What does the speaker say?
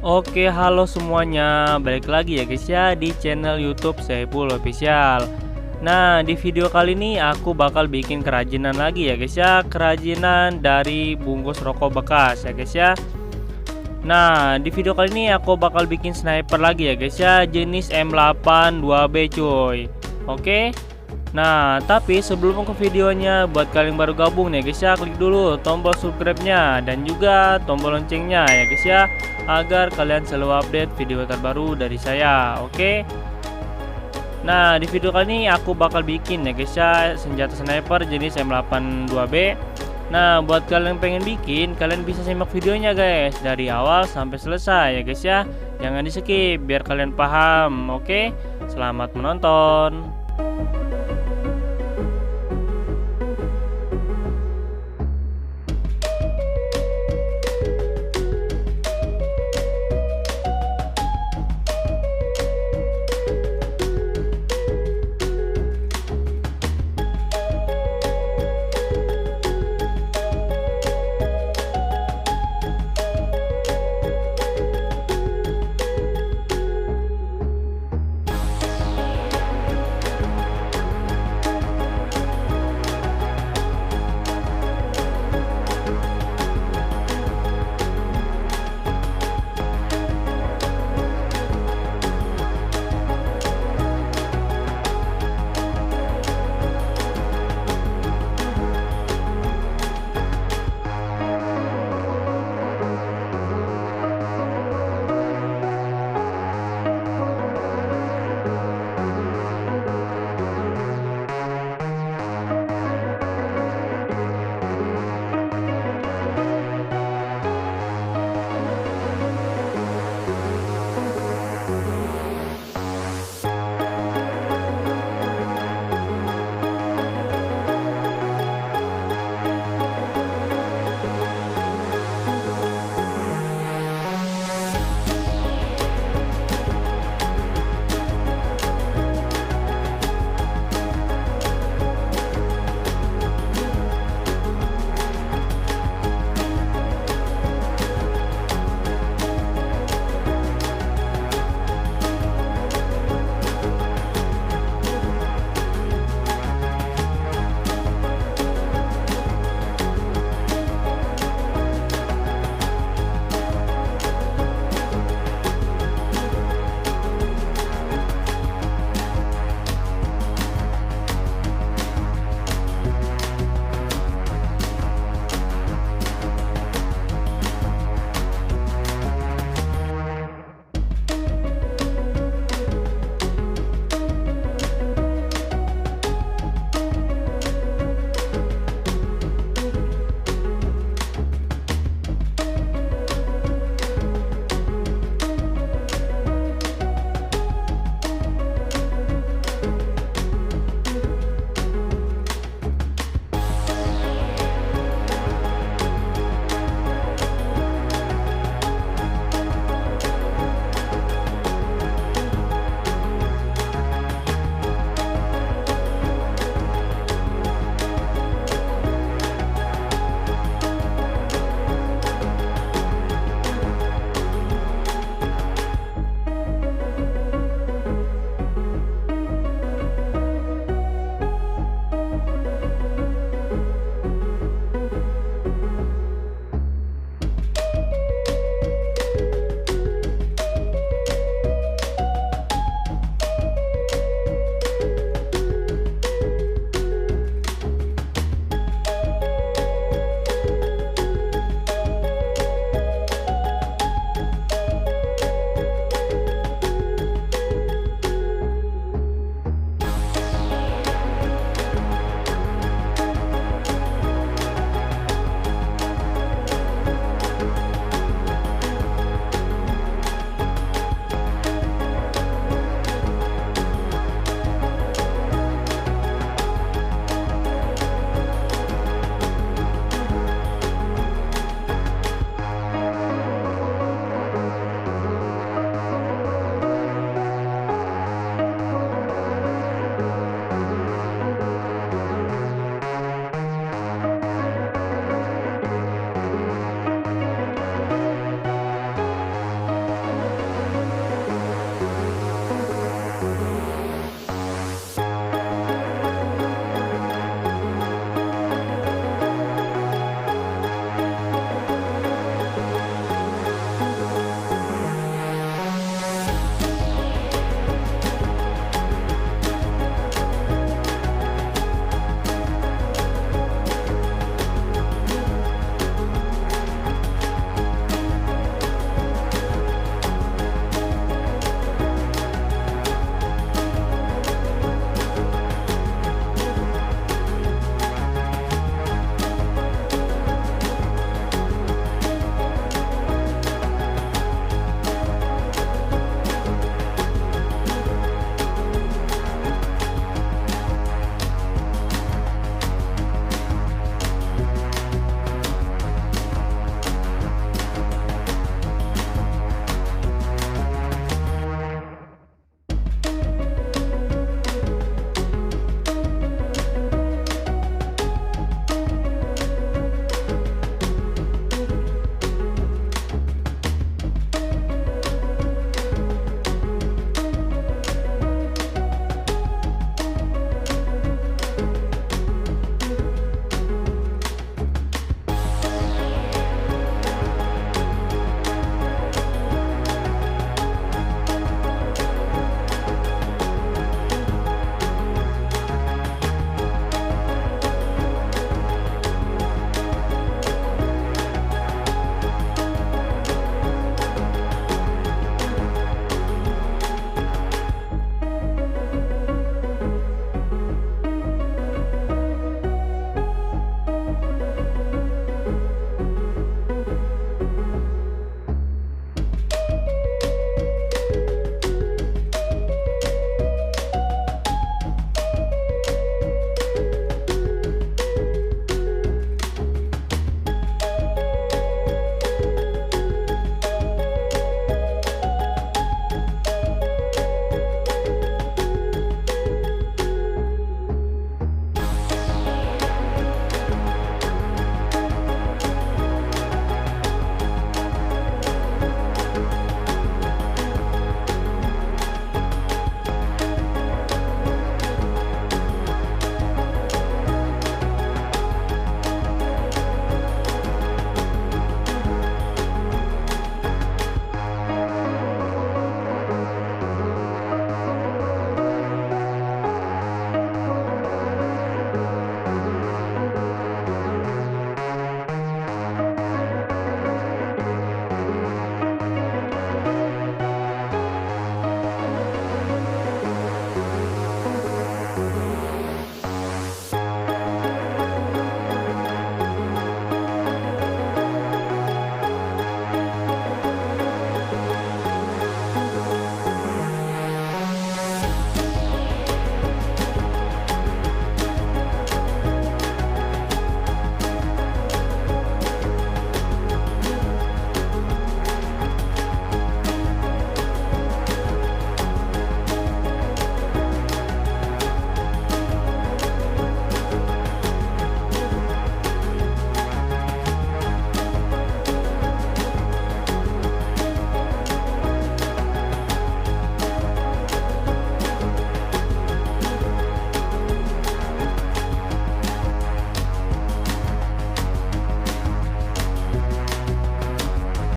Oke halo semuanya. Balik lagi ya guys ya di channel youtube Saiful Official. Nah di video kali ini aku bakal bikin kerajinan lagi ya guys ya. Kerajinan dari bungkus rokok bekas ya guys ya. Nah di video kali ini aku bakal bikin sniper lagi ya guys ya. Jenis M8 2B cuy. Oke Nah, tapi sebelum ke videonya, buat kalian baru gabung nih guys ya, klik dulu tombol subscribe-nya dan juga tombol loncengnya ya guys ya, agar kalian selalu update video terbaru dari saya, oke? Nah, di video kali ini aku bakal bikin ya guys ya, senjata sniper jenis M82B. Nah, buat kalian yang pengen bikin, kalian bisa simak videonya guys, dari awal sampai selesai ya guys ya. Jangan di skip biar kalian paham, oke? Selamat menonton.